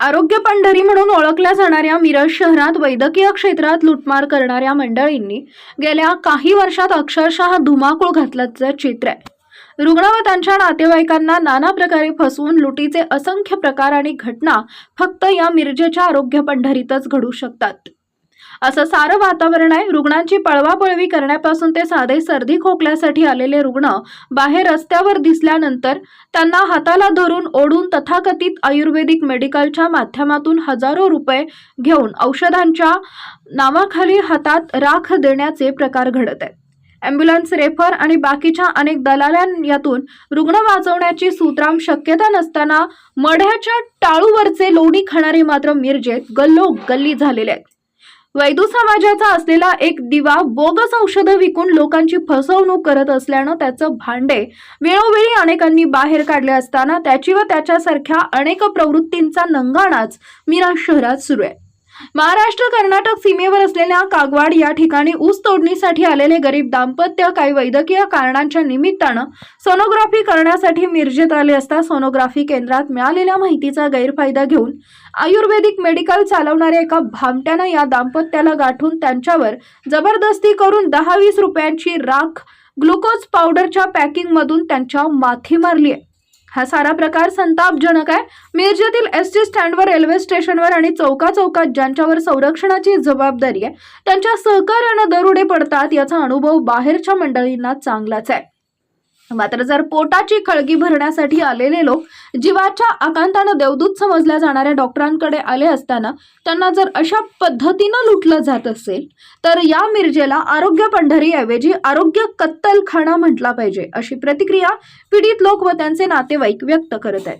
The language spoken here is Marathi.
आरोग्य पंढरी म्हणून ओळखल्या जाणाऱ्या मिरज शहरात वैद्यकीय क्षेत्रात लुटमार करणाऱ्या मंडळींनी गेल्या काही वर्षात अक्षरशः धुमाकूळ घातल्याचं चित्र आहे. रुग्ण व त्यांच्या नातेवाईकांना नाना प्रकारे फसवून लुटीचे असंख्य प्रकार आणि घटना फक्त या मिरजेच्या आरोग्य पंढरीतच घडू शकतात. असं सारं वातावरण आहे. रुग्णांची पळवापळवी करण्यापासून ते साधे सर्दी खोकल्यासाठी आलेले रुग्ण बाहेर रस्त्यावर दिसल्यानंतर त्यांना हाताला धरून ओढून तथाकथित आयुर्वेदिक मेडिकलच्या माध्यमातून हजारो रुपये घेऊन औषधांच्या नावाखाली हातात राख देण्याचे प्रकार घडत आहेत. ॲम्ब्युलन्स रेफर आणि बाकीच्या अनेक दलाल्यां यातून रुग्ण वाचवण्याची सूत्राम शक्यता नसताना मढ्याच्या टाळूवरचे लोणी खाणारे मात्र मिरजेत गल्लो गल्ली झालेले आहेत. वैदू समाजाचा असलेला एक दिवा बोगस औषधं विकून लोकांची फसवणूक करत असल्यानं त्याचं भांडे वेळोवेळी अनेकांनी बाहेर काढले असताना त्याची व त्याच्यासारख्या अनेक प्रवृत्तींचा नंगाणाच मीरा शहरात सुरू आहे. महाराष्ट्र कर्नाटक सीमेवर असलेल्या कागवाड या ठिकाणी ऊस तोडणीसाठी आलेले गरीब दाम्पत्य काही वैद्यकीय कारणांच्या निमित्तानं सोनोग्राफी करण्यासाठी मिरजेत आले असता सोनोग्राफी केंद्रात मिळालेल्या माहितीचा गैरफायदा घेऊन आयुर्वेदिक मेडिकल चालवणाऱ्या एका भामट्यानं या दाम्पत्याला गाठून त्यांच्यावर जबरदस्ती करून दहा वीस रुपयांची राख ग्लुकोज पावडरच्या पॅकिंगमधून त्यांच्या माथी मारली आहे. हा सारा प्रकार संतापजनक आहे. मिरजेतील एस टी स्टँडवर रेल्वे स्टेशनवर आणि चौका चौकात ज्यांच्यावर संरक्षणाची जबाबदारी आहे त्यांच्या सहकार्यानं दरोडे पडतात याचा अनुभव बाहेरच्या मंडळींना चांगलाच आहे. मात्र जर पोटाची खळगी भरण्यासाठी आलेले लोक जीवाच्या आकांतानं देवदूत समजल्या जाणाऱ्या डॉक्टरांकडे आले असताना त्यांना जर अशा पद्धतीनं लुटलं जात असेल तर या मिरजेला आरोग्य पंढरीऐवजी आरोग्य कत्तलखाना म्हटला पाहिजे अशी प्रतिक्रिया पीडित लोक व त्यांचे नातेवाईक व्यक्त करत आहेत.